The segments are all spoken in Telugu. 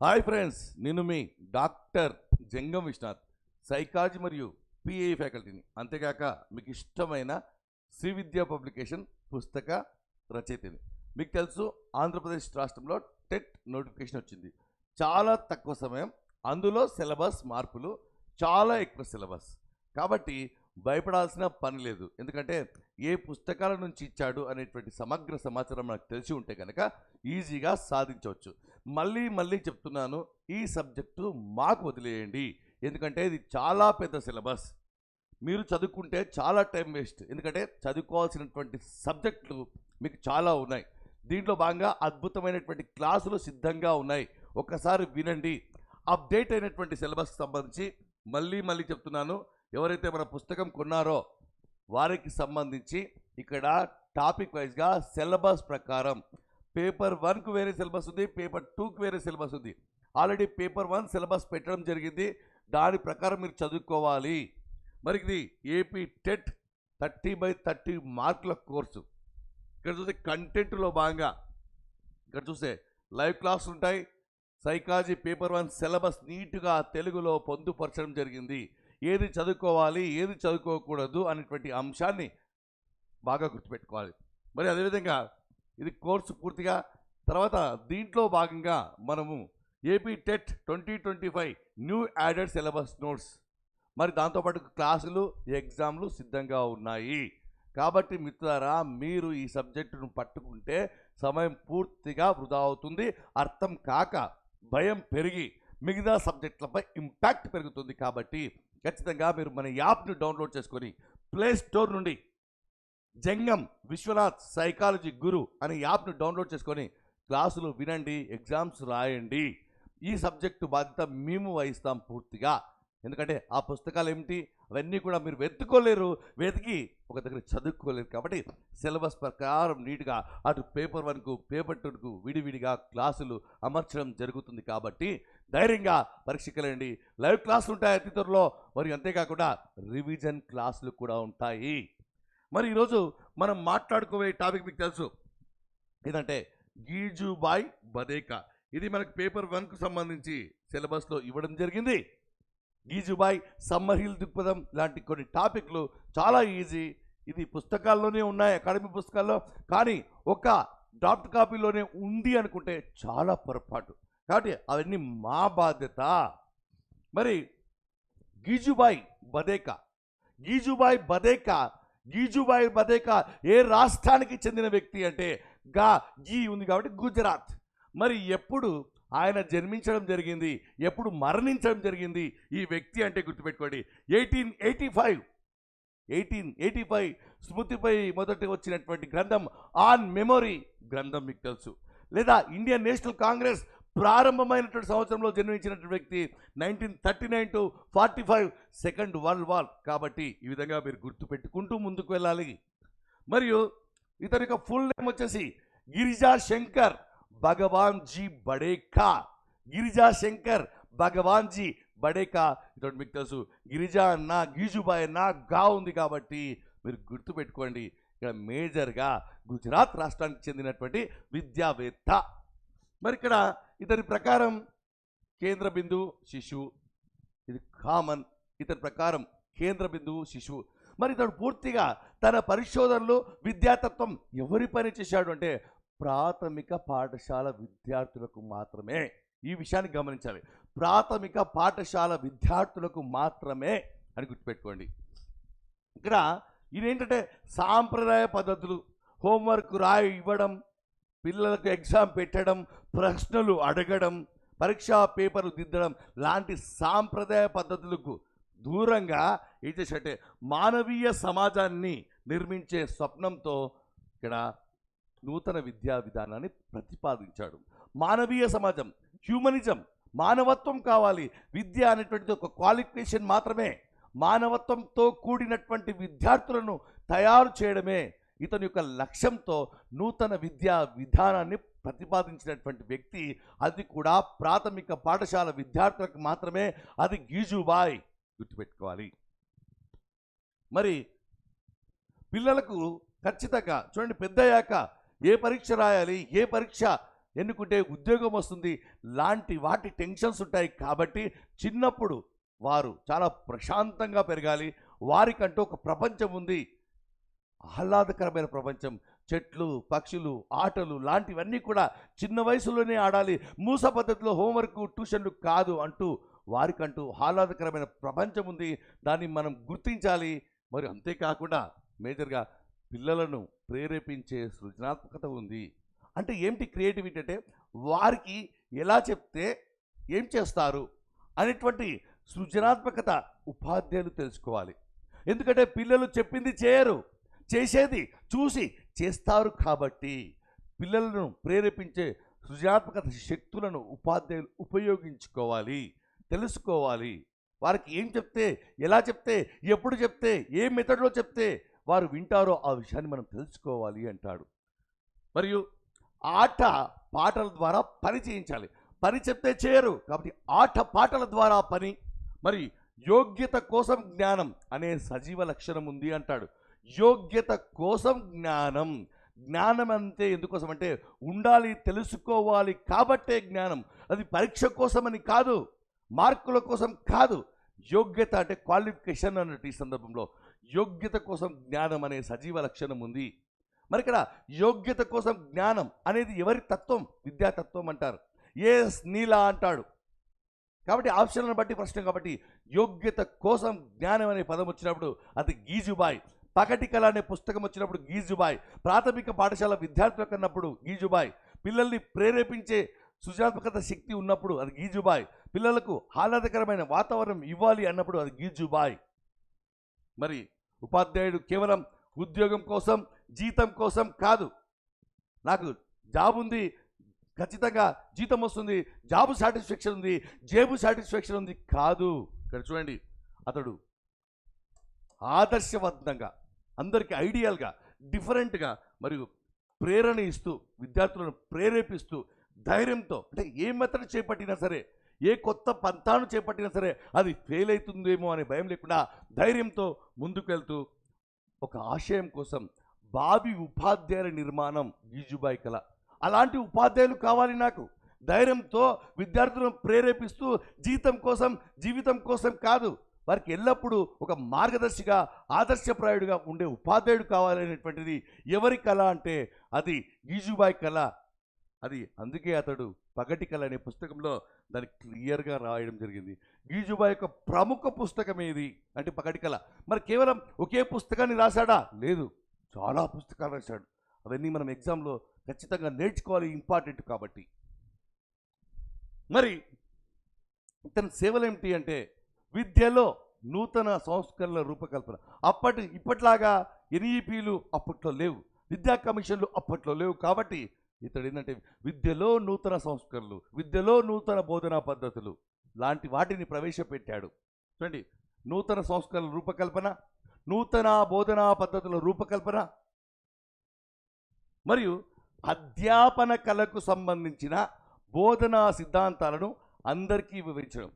హాయ్ ఫ్రెండ్స్ నేను మీ డాక్టర్ జంగం విశ్వనాథ్ సైకాలజీ మరియు పిఏ ఫ్యాకల్టీని. అంతేకాక మీకు ఇష్టమైన శ్రీ విద్యా పబ్లికేషన్ పుస్తక రచయితని. మీకు తెలుసు ఆంధ్రప్రదేశ్ రాష్ట్రంలో టెట్ నోటిఫికేషన్ వచ్చింది. చాలా తక్కువ సమయం అందులో సిలబస్ మార్పులు చాలా ఎక్కువ సిలబస్. కాబట్టి భయపడాల్సిన పని లేదు. ఎందుకంటే ఏ పుస్తకాల నుంచి ఇచ్చాడు అనేటువంటి సమగ్ర సమాచారం మనకు తెలిసి ఉంటే కనుక ఈజీగా సాధించవచ్చు. మళ్ళీ మళ్ళీ చెప్తున్నాను ఈ సబ్జెక్టు మాకు వదిలేయండి. ఎందుకంటే ఇది చాలా పెద్ద సిలబస్. మీరు చదువుకుంటే చాలా టైం వేస్ట్. ఎందుకంటే చదువుకోవాల్సినటువంటి సబ్జెక్టులు మీకు చాలా ఉన్నాయి. దీంట్లో భాగంగా అద్భుతమైనటువంటి క్లాసులు సిద్ధంగా ఉన్నాయి. ఒకసారి వినండి. అప్డేట్ అయినటువంటి సిలబస్ సంబంధించి మళ్ళీ మళ్ళీ చెప్తున్నాను. ఎవరైతే మన పుస్తకం కొన్నారో వారికి సంబంధించి ఇక్కడ టాపిక్ వైజ్గా సిలబస్ ప్రకారం పేపర్ వన్కు వేరే సిలబస్ ఉంది పేపర్ టూకి వేరే సిలబస్ ఉంది. ఆల్రెడీ పేపర్ వన్ సిలబస్ పెట్టడం జరిగింది. దాని ప్రకారం మీరు చదువుకోవాలి. మరి ఇది AP TET thirty by thirty మార్కుల కోర్సు. ఇక్కడ చూస్తే కంటెంట్లో భాగంగా ఇక్కడ చూస్తే లైవ్ క్లాసులు ఉంటాయి. సైకాలజీ పేపర్ వన్ సిలబస్ నీట్గా తెలుగులో పొందుపరచడం జరిగింది. ఏది చదువుకోవాలి ఏది చదువుకోకూడదు అనేటువంటి అంశాన్ని బాగా గుర్తుపెట్టుకోవాలి. మరి అదేవిధంగా ఇది కోర్సు పూర్తిగా తర్వాత దీంట్లో భాగంగా మనము AP TET twenty twenty five new added syllabus notes. మరి దాంతోపాటు క్లాసులు ఎగ్జామ్లు సిద్ధంగా ఉన్నాయి. కాబట్టి మిత్రులారా మీరు ఈ సబ్జెక్టును పట్టుకుంటే సమయం పూర్తిగా వృధా అవుతుంది. అర్థం కాక భయం పెరిగి మిగతా సబ్జెక్టులపై ఇంపాక్ట్ పెరుగుతుంది కాబట్టి ఖచ్చితంగా మీరు మన యాప్ను డౌన్లోడ్ చేసుకొని ప్లే స్టోర్ నుండి జంగం విశ్వనాథ్ సైకాలజీ గురు అనే యాప్ను డౌన్లోడ్ చేసుకొని క్లాసులు వినండి ఎగ్జామ్స్ రాయండి. ఈ సబ్జెక్టు బాధ్యత మేము వహిస్తాం పూర్తిగా. ఎందుకంటే ఆ పుస్తకాలు ఏమిటి అవన్నీ కూడా మీరు వెతుక్కోలేరు. వెతికి ఒక దగ్గర చదువుకోలేరు. కాబట్టి సిలబస్ ప్రకారం నీట్గా అటు పేపర్ వన్కు పేపర్ టూకు విడివిడిగా క్లాసులు అమర్చడం జరుగుతుంది కాబట్టి ధైర్యంగా పరీక్షకెళ్ళండి. లైవ్ క్లాసులు ఉంటాయి అతి త్వరలో? మరి అంతేకాకుండా రివిజన్ క్లాసులు కూడా ఉంటాయి. మరి ఈరోజు మనం మాట్లాడుకోబోయే టాపిక్ మీకు తెలుసు. ఏంటంటే గీజుబాయ్ బదేకా. ఇది మనకు పేపర్ వన్కు సంబంధించి సిలబస్లో ఇవ్వడం జరిగింది. గీజుబాయ్ సమ్మర్ హిల్ దృక్పథం లాంటి కొన్ని టాపిక్లు చాలా ఈజీ. ఇది పుస్తకాల్లోనే ఉన్నాయి అకాడమీ పుస్తకాల్లో. కానీ ఒక డ్రాఫ్ట్ కాపీలోనే ఉంది అనుకుంటే చాలా పొరపాటు. కాబట్టి అవన్నీ మా బాధ్యత. మరి గీజుబాయ్ బదేకా. గీజుబాయ్ బదేకా. గీజుబాయ్ బదేకా ఏ రాష్ట్రానికి చెందిన వ్యక్తి అంటే గా గీ ఉంది కాబట్టి గుజరాత్. మరి ఎప్పుడు ఆయన జన్మించడం జరిగింది ఎప్పుడు మరణించడం జరిగింది ఈ వ్యక్తి అంటే గుర్తుపెట్టుకోండి. Eighteen eighty five eighteen eighty five స్మృతిపై మొదట వచ్చినటువంటి గ్రంథం ఆన్ మెమొరీ గ్రంథం మీకు తెలుసు. లేదా ఇండియన్ నేషనల్ కాంగ్రెస్ ప్రారంభమైనటువంటి సంవత్సరంలో జన్మించినటువంటి వ్యక్తి nineteen thirty nine to forty five second world war. కాబట్టి ఈ విధంగా మీరు గుర్తుపెట్టుకుంటూ ముందుకు వెళ్ళాలి. మరియు ఇతని యొక్క ఫుల్ నేమ్ వచ్చేసి గిరిజా శంకర్ భగవాన్ జీ బడేకా. గిరిజా శంకర్ భగవాన్ జీ బడేకా. ఇటువంటి మీకు తెలుసు గిరిజా అన్న గీజుబాయ్ అన్న గా ఉంది కాబట్టి మీరు గుర్తుపెట్టుకోండి ఇక్కడ మేజర్గా గుజరాత్ రాష్ట్రానికి చెందినటువంటి విద్యావేత్త. మరి ఇక్కడ ఇతని ప్రకారం కేంద్ర బిందు శిశువు ఇది కామన్ ఇతని ప్రకారం కేంద్ర బిందువు శిశువు. మరి ఇతడు పూర్తిగా తన పరిశోధనలు విద్యాతత్వం ఎవరి పని చేశాడు అంటే ప్రాథమిక పాఠశాల విద్యార్థులకు మాత్రమే. ఈ విషయాన్ని గమనించాలి. ప్రాథమిక పాఠశాల విద్యార్థులకు మాత్రమే అని గుర్తుపెట్టుకోండి. ఇక్కడ ఇదేంటంటే సాంప్రదాయ పద్ధతులు హోంవర్క్ రాయి ఇవ్వడం పిల్లలకు ఎగ్జామ్ పెట్టడం ప్రశ్నలు అడగడం పరీక్షా పేపర్లు దిద్దడం లాంటి సాంప్రదాయ పద్ధతులకు దూరంగా ఏం చేసినట్టే మానవీయ సమాజాన్ని నిర్మించే స్వప్నంతో ఇక్కడ నూతన విద్యా విధానాన్ని ప్రతిపాదించాడు. మానవీయ సమాజం హ్యూమనిజం మానవత్వం కావాలి. విద్య అనేటువంటిది ఒక క్వాలిఫికేషన్ మాత్రమే. మానవత్వంతో కూడినటువంటి విద్యార్థులను తయారు చేయడమే ఇతని యొక్క లక్ష్యంతో నూతన విద్యా విధానాన్ని ప్రతిపాదించినటువంటి వ్యక్తి. అది కూడా ప్రాథమిక పాఠశాల విద్యార్థులకు మాత్రమే. అది గీజుబాయ్ గుర్తుపెట్టుకోవాలి. మరి పిల్లలకు ఖచ్చితంగా చూడండి పెద్దయ్యాక ఏ పరీక్ష రాయాలి? ఏ పరీక్ష ఎన్నుకుంటే ఉద్యోగం వస్తుంది? లాంటి వాటి టెన్షన్స్ ఉంటాయి కాబట్టి చిన్నప్పుడు వారు చాలా ప్రశాంతంగా పెరగాలి. వారికంటూ ఒక ప్రపంచం ఉంది. ఆహ్లాదకరమైన ప్రపంచం. చెట్లు పక్షులు ఆటలు లాంటివన్నీ కూడా చిన్న వయసులోనే ఆడాలి. మూస పద్ధతిలో హోంవర్క్ ట్యూషన్లు కాదు అంటూ వారికంటూ ఆహ్లాదకరమైన ప్రపంచం ఉంది. దాన్ని మనం గుర్తించాలి. మరి అంతేకాకుండా మేజర్గా పిల్లలను ప్రేరేపించే సృజనాత్మకత ఉంది. అంటే ఏమిటి క్రియేటివిటీ అంటే వారికి ఎలా చెప్తే ఏం చేస్తారు అనేటువంటి సృజనాత్మకత ఉపాధ్యాయులు తెలుసుకోవాలి. ఎందుకంటే పిల్లలు చెప్పింది చేయరు చేసేది చూసి చేస్తారు కాబట్టి పిల్లలను ప్రేరేపించే సృజనాత్మకత శక్తులను ఉపాధ్యాయులు ఉపయోగించుకోవాలి తెలుసుకోవాలి. వారికి ఏం చెప్తే ఎలా చెప్తే ఎప్పుడు చెప్తే ఏ మెథడ్లో చెప్తే వారు వింటారో ఆ విషయాన్ని మనం తెలుసుకోవాలి అంటాడు. మరియు ఆట పాటల ద్వారా పని చేయించాలి. పని చెప్తే చేయరు. కాబట్టి ఆట పాటల ద్వారా పని. మరి యోగ్యత కోసం జ్ఞానం అనే సజీవ లక్షణం ఉంది అంటాడు. యోగ్యత కోసం జ్ఞానం. జ్ఞానం అంతే ఎందుకోసం అంటే ఉండాలి తెలుసుకోవాలి కాబట్టే జ్ఞానం. అది పరీక్ష కోసమని కాదు. మార్కుల కోసం కాదు. యోగ్యత అంటే క్వాలిఫికేషన్ అన్నట్టు ఈ సందర్భంలో. యోగ్యత కోసం జ్ఞానం అనే సజీవ లక్షణం ఉంది. మరి ఇక్కడ యోగ్యత కోసం జ్ఞానం అనేది ఎవరి తత్వం? విద్యాతత్వం అంటారు. ఏ నీలా అంటాడు. కాబట్టి ఆప్షన్లను బట్టి ప్రశ్న కాబట్టి యోగ్యత కోసం జ్ఞానం అనే పదం వచ్చినప్పుడు అది గీజుబాయ్. పకటికల అనే పుస్తకం వచ్చినప్పుడు గీజుబాయ్. ప్రాథమిక పాఠశాల విద్యార్థులకు అన్నప్పుడు గీజుబాయ్. పిల్లల్ని ప్రేరేపించే సృజనాత్మకత శక్తి ఉన్నప్పుడు అది గీజుబాయ్. పిల్లలకు ఆహ్లాదకరమైన వాతావరణం ఇవ్వాలి అన్నప్పుడు అది గీజుబాయ్. మరి ఉపాధ్యాయుడు కేవలం ఉద్యోగం కోసం జీతం కోసం కాదు. నాకు జాబ్ ఉంది ఖచ్చితంగా జీతం వస్తుంది జాబ్ సాటిస్ఫాక్షన్ ఉంది జేబు సాటిస్ఫాక్షన్ ఉంది కాదు. ఇక్కడ చూడండి అతడు ఆదర్శవంతంగా అందరికీ ఐడియల్గా డిఫరెంట్గా మరియు ప్రేరణ ఇస్తూ విద్యార్థులను ప్రేరేపిస్తూ ధైర్యంతో అంటే ఏ మెథడ్ చేపట్టినా సరే ఏ కొత్త పంతాను చేపట్టినా సరే అది ఫెయిల్ అవుతుందేమో అనే భయం లేకుండా ధైర్యంతో ముందుకు వెళ్తూ ఒక ఆశయం కోసం బావి ఉపాధ్యాయుల నిర్మాణం గీజుబాయి కళ. అలాంటి ఉపాధ్యాయులు కావాలి నాకు. ధైర్యంతో విద్యార్థులను ప్రేరేపిస్తూ జీతం కోసం జీవితం కోసం కాదు వారికి ఎల్లప్పుడూ ఒక మార్గదర్శిగా ఆదర్శప్రాయుడిగా ఉండే ఉపాధ్యాయుడు కావాలనేటువంటిది ఎవరి కళ అంటే అది గీజుబాయి కళ. అది అందుకే అతడు పగటికల అనే పుస్తకంలో దాన్ని క్లియర్గా రాయడం జరిగింది. గీజుబా యొక్క ప్రముఖ పుస్తకం ఏది? అంటే పగటికల. మరి కేవలం ఒకే పుస్తకాన్ని రాశాడా? లేదు. చాలా పుస్తకాలు రాశాడు. అవన్నీ మనం ఎగ్జామ్లో ఖచ్చితంగా నేర్చుకోవాలి ఇంపార్టెంట్ కాబట్టి. మరి ఇతని సేవలు ఏమిటి అంటే విద్యలో నూతన సంస్కరణల రూపకల్పన. అప్పటి ఇప్పట్లాగా ఎన్ఈపీలు అప్పట్లో లేవు. విద్యా కమిషన్లు అప్పట్లో లేవు కాబట్టి ఇతడు ఏంటంటే విద్యలో నూతన సంస్కరణలు విద్యలో నూతన బోధనా పద్ధతులు లాంటి వాటిని ప్రవేశపెట్టాడు. చూడండి నూతన సంస్కరణల రూపకల్పన నూతన బోధనా పద్ధతుల రూపకల్పన మరియు అధ్యాపన కళకు సంబంధించిన బోధనా సిద్ధాంతాలను అందరికీ వివరించడం.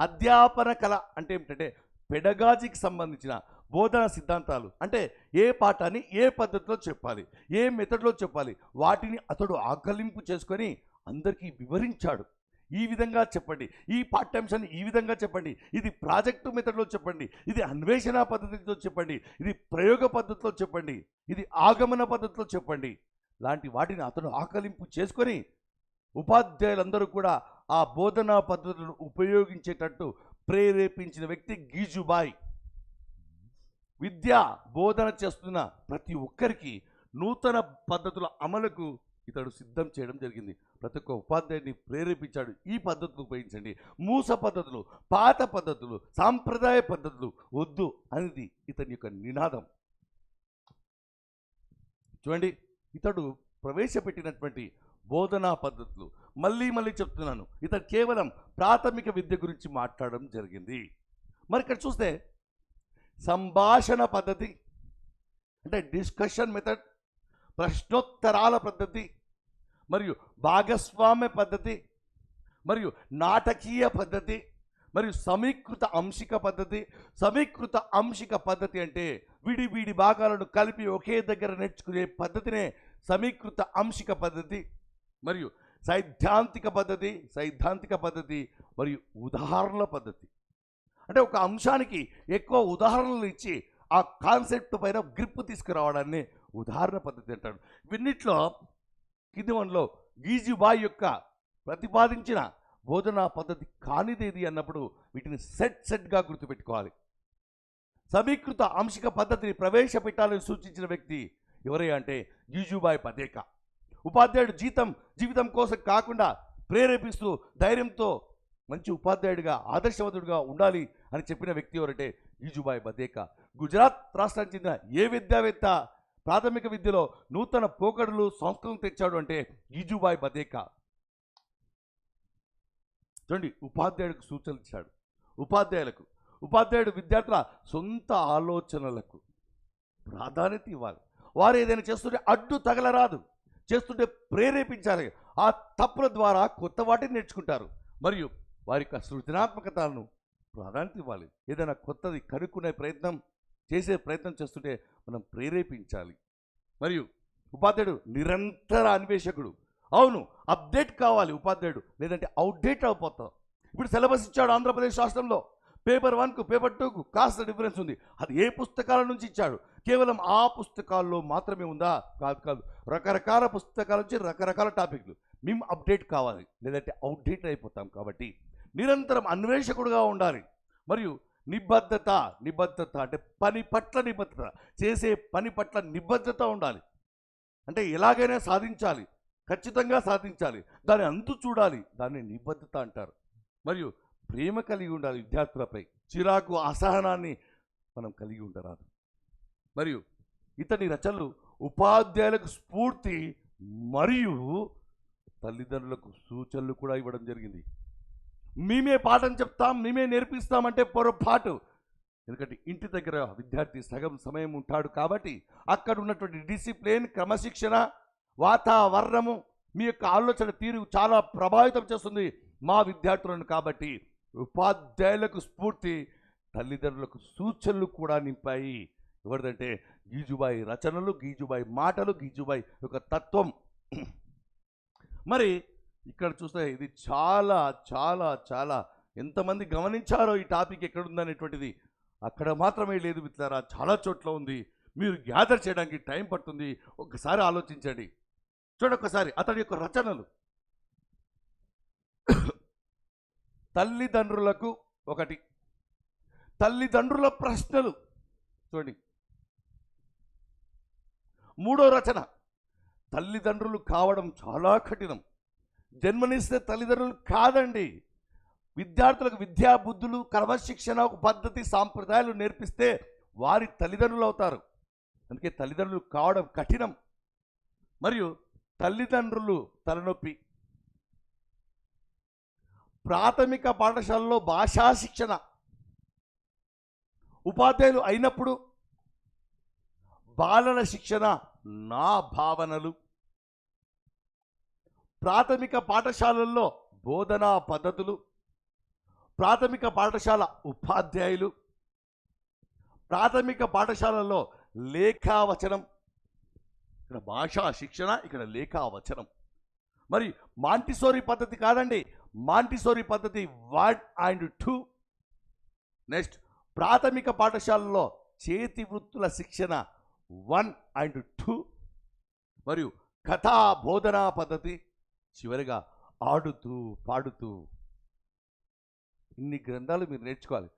అధ్యాపన కళ అంటే ఏమిటంటే పెడగాజీకి సంబంధించిన బోధన సిద్ధాంతాలు. అంటే ఏ పాఠాన్ని ఏ పద్ధతిలో చెప్పాలి ఏ మెథడ్లో చెప్పాలి వాటిని అతడు ఆకలింపు చేసుకొని అందరికీ వివరించాడు. ఈ విధంగా చెప్పండి. ఈ పాఠ్యాంశాన్ని ఈ విధంగా చెప్పండి. ఇది ప్రాజెక్టు మెథడ్లో చెప్పండి. ఇది అన్వేషణ పద్ధతితో చెప్పండి. ఇది ప్రయోగ పద్ధతిలో చెప్పండి. ఇది ఆగమన పద్ధతిలో చెప్పండి. లాంటి వాటిని అతడు ఆకలింపు చేసుకొని ఉపాధ్యాయులందరూ కూడా ఆ బోధనా పద్ధతులను ఉపయోగించేటట్టు ప్రేరేపించిన వ్యక్తి గీజుబాయ్. విద్య బోధన చేస్తున్న ప్రతి ఒక్కరికి నూతన పద్ధతుల అమలుకు ఇతడు సిద్ధం చేయడం జరిగింది. ప్రతి ఒక్క ఉపాధ్యాయుడిని ప్రేరేపించాడు. ఈ పద్ధతులు ఉపయోగించండి. మూస పద్ధతులు పాత పద్ధతులు సాంప్రదాయ పద్ధతులు వద్దు అనేది ఇతని యొక్క నినాదం. చూడండి ఇతడు ప్రవేశపెట్టినటువంటి బోధనా పద్ధతులు మళ్ళీ మళ్ళీ చెప్తున్నాను. ఇతడు కేవలం ప్రాథమిక విద్య గురించి మాట్లాడడం జరిగింది. మరి ఇక్కడ చూస్తే సంభాషణ పద్ధతి అంటే డిస్కషన్ మెథడ్ ప్రశ్నోత్తరాల పద్ధతి మరియు భాగస్వామ్య పద్ధతి మరియు నాటకీయ పద్ధతి మరియు సమీకృత అంశిక పద్ధతి. సమీకృత అంశిక పద్ధతి అంటే విడి విడి భాగాలను కలిపి ఒకే దగ్గర నేర్చుకునే పద్ధతినే సమీకృత అంశిక పద్ధతి మరియు సైద్ధాంతిక పద్ధతి సైద్ధాంతిక పద్ధతి మరియు ఉదాహరణల పద్ధతి. అంటే ఒక అంశానికి ఎక్కువ ఉదాహరణలు ఇచ్చి ఆ కాన్సెప్ట్ పైన గ్రిప్ తీసుకురావడాన్ని ఉదాహరణ పద్ధతి అంటాడు. వీన్నిట్లో కింది వన్లో గీజుబాయ్ యొక్క ప్రతిపాదించిన బోధనా పద్ధతి కానిదేది అన్నప్పుడు వీటిని సెట్ సెట్గా గుర్తుపెట్టుకోవాలి. సమీకృత అంశిక పద్ధతిని ప్రవేశపెట్టాలని సూచించిన వ్యక్తి ఎవరే అంటే గీజుబాయ్ పదేక. ఉపాధ్యాయుడు జీతం జీవితం కోసం కాకుండా ప్రేరేపిస్తూ ధైర్యంతో మంచి ఉపాధ్యాయుడిగా ఆదర్శవంతుడిగా ఉండాలి అని చెప్పిన వ్యక్తి ఎవరంటే ఈజుబాయ్ బదేక. గుజరాత్ రాష్ట్రానికి చెందిన ఏ విద్యావేత్త ప్రాథమిక విద్యలో నూతన పోకడలు సంస్కృతం తెచ్చాడు అంటే ఈజుబాయ్ బదేక. చూడండి ఉపాధ్యాయుడికి సూచనలు ఇచ్చాడు. ఉపాధ్యాయులకు ఉపాధ్యాయుడు విద్యార్థుల సొంత ఆలోచనలకు ప్రాధాన్యత ఇవ్వాలి. వారు ఏదైనా చేస్తుంటే అడ్డు తగలరాదు. చేస్తుంటే ప్రేరేపించాలి. ఆ తప్పుల ద్వారా కొత్త వాటిని నేర్చుకుంటారు. మరియు వారి యొక్క సృజనాత్మకతలను ప్రాధాన్యత ఇవ్వాలి. ఏదైనా కొత్తది కనుక్కునే ప్రయత్నం చేసే ప్రయత్నం చేస్తుంటే మనం ప్రేరేపించాలి. మరియు ఉపాధ్యాయుడు నిరంతర అన్వేషకుడు. అవును అప్డేట్ కావాలి ఉపాధ్యాయుడు. లేదంటే అవుట్డేట్ అయిపోతాం. ఇప్పుడు సిలబస్ ఇచ్చాడు ఆంధ్రప్రదేశ్ రాష్ట్రంలో. పేపర్ వన్కు పేపర్ టూకు కాస్త డిఫరెన్స్ ఉంది. అది ఏ పుస్తకాల నుంచి ఇచ్చాడు? కేవలం ఆ పుస్తకాల్లో మాత్రమే ఉందా? కాదు కాదు. రకరకాల పుస్తకాల నుంచి రకరకాల టాపిక్లు. మేము అప్డేట్ కావాలి. లేదంటే అవుట్డేట్ అయిపోతాం కాబట్టి నిరంతరం అన్వేషకుడుగా ఉండాలి. మరియు నిబద్ధత నిబద్ధత అంటే పని పట్ల నిబద్ధత చేసే పని పట్ల నిబద్ధత ఉండాలి. అంటే ఎలాగైనా సాధించాలి ఖచ్చితంగా సాధించాలి దాన్ని అంతు చూడాలి దాన్ని నిబద్ధత అంటారు. మరియు ప్రేమ కలిగి ఉండాలి విద్యార్థులపై చిరాకు అసహనాన్ని మనం కలిగి ఉండరాదు. మరియు ఇతని రచనలు ఉపాధ్యాయులకు స్ఫూర్తి మరియు తల్లిదండ్రులకు సూచనలు కూడా ఇవ్వడం జరిగింది. మేమే పాఠం చెప్తాం మేమే నేర్పిస్తామంటే పొరపాటు. ఎందుకంటే ఇంటి దగ్గర విద్యార్థి సగం సమయం ఉంటాడు కాబట్టి అక్కడ ఉన్నటువంటి డిసిప్లిన్ క్రమశిక్షణ వాతావరణము మీ యొక్క ఆలోచన తీరు చాలా ప్రభావితం చేస్తుంది మా విద్యార్థులను కాబట్టి. ఉపాధ్యాయులకు స్ఫూర్తి తల్లిదండ్రులకు సూచనలు కూడా నింపాయి. ఎవరిదంటే గీజుబాయి రచనలు గీజుబాయి మాటలు గీజుబాయి యొక్క తత్వం. మరి ఇక్కడ చూస్తే ఇది చాలా చాలా చాలా ఎంతమంది గమనించారో ఈ టాపిక్ ఎక్కడుందనేటువంటిది. అక్కడ మాత్రమే లేదు మిత్రులారా చాలా చోట్ల ఉంది. మీరు గ్యాదర్ చేయడానికి టైం పడుతుంది. ఒకసారి ఆలోచించండి. చూడండి అతడి యొక్క రచనలు. తల్లిదండ్రులకు ఒకటి. తల్లిదండ్రుల ప్రశ్నలు. చూడండి. మూడో రచన. తల్లిదండ్రులు కావడం చాలా కఠినం. జన్మనిస్తే తల్లిదండ్రులు కాదండి. విద్యార్థులకు విద్యా బుద్ధులు క్రమశిక్షణ ఒక పద్ధతి సాంప్రదాయాలు నేర్పిస్తే వారి తల్లిదండ్రులు అవుతారు. అందుకే తల్లిదండ్రులు కావడం కఠినం. మరియు తల్లిదండ్రులు తలనొప్పి. ప్రాథమిక పాఠశాలలో భాషా శిక్షణ. ఉపాధ్యాయులు అయినప్పుడు బాలల శిక్షణ నా భావనలు. ప్రాథమిక పాఠశాలల్లో బోధనా పద్ధతులు ప్రాథమిక పాఠశాల ఉపాధ్యాయులు ప్రాథమిక పాఠశాలలో లేఖావచనం ఇక్కడ భాషా శిక్షణ ఇక్కడ లేఖావచనం. మరి మాంటిసోరీ పద్ధతి కాదండి మాంటిసోరీ పద్ధతి వన్ అండ్ టూ. నెక్స్ట్ ప్రాథమిక పాఠశాలలో చేతి వృత్తుల శిక్షణ వన్ అండ్ టూ. మరియు కథా బోధనా పద్ధతి చివరిగా ఆడుతూ పాడుతూ. ఇన్ని గ్రంథాలు మీరు నేర్చుకోవాలి.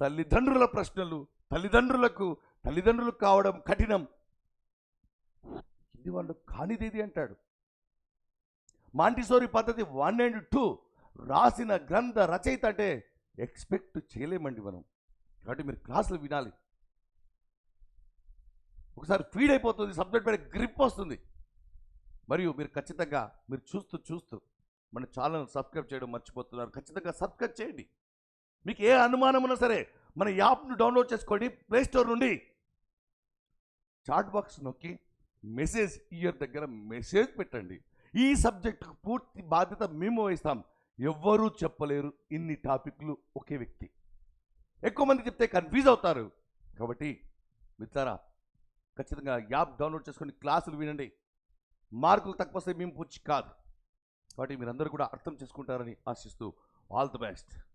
తల్లిదండ్రుల ప్రశ్నలు తల్లిదండ్రులకు తల్లిదండ్రులు కావడం కఠినం. ఇది వాళ్ళు కానిదేది అంటాడు. మాంటిసోరి పద్ధతి వన్ అండ్ టూ రాసిన గ్రంథ రచయిత అంటే ఎక్స్పెక్ట్ చేయలేమండి మనం. కాబట్టి మీరు క్లాసులు వినాలి. ఒకసారి ఫీడ్ అయిపోతుంది సబ్జెక్ట్ పైన గ్రిప్ వస్తుంది. మరియు మీరు ఖచ్చితంగా మీరు చూస్తూ చూస్తూ మన ఛానల్ సబ్స్క్రైబ్ చేయడం మర్చిపోతున్నారు. ఖచ్చితంగా సబ్స్క్రైబ్ చేయండి. మీకు ఏ అనుమానం ఉన్నా సరే మన యాప్ను డౌన్లోడ్ చేసుకోండి. ప్లేస్టోర్ నుండి చాట్ బాక్స్ నొక్కి మెసేజ్ ఇయర్ దగ్గర మెసేజ్ పెట్టండి. ఈ సబ్జెక్టుకు పూర్తి బాధ్యత మేము వహిస్తాం. ఎవ్వరూ చెప్పలేరు. ఇన్ని టాపిక్లు ఒకే వ్యక్తి. ఎక్కువ మంది చెప్తే కన్ఫ్యూజ్ అవుతారు. కాబట్టి మిత్రారా ఖచ్చితంగా యాప్ డౌన్లోడ్ చేసుకొని క్లాసులు వినండి. మార్కులు తక్కువ వస్తే మేము పుచ్చి కాదు. కాబట్టి మీరందరూ కూడా అర్థం చేసుకుంటారని ఆశిస్తూ ఆల్ ది బెస్ట్.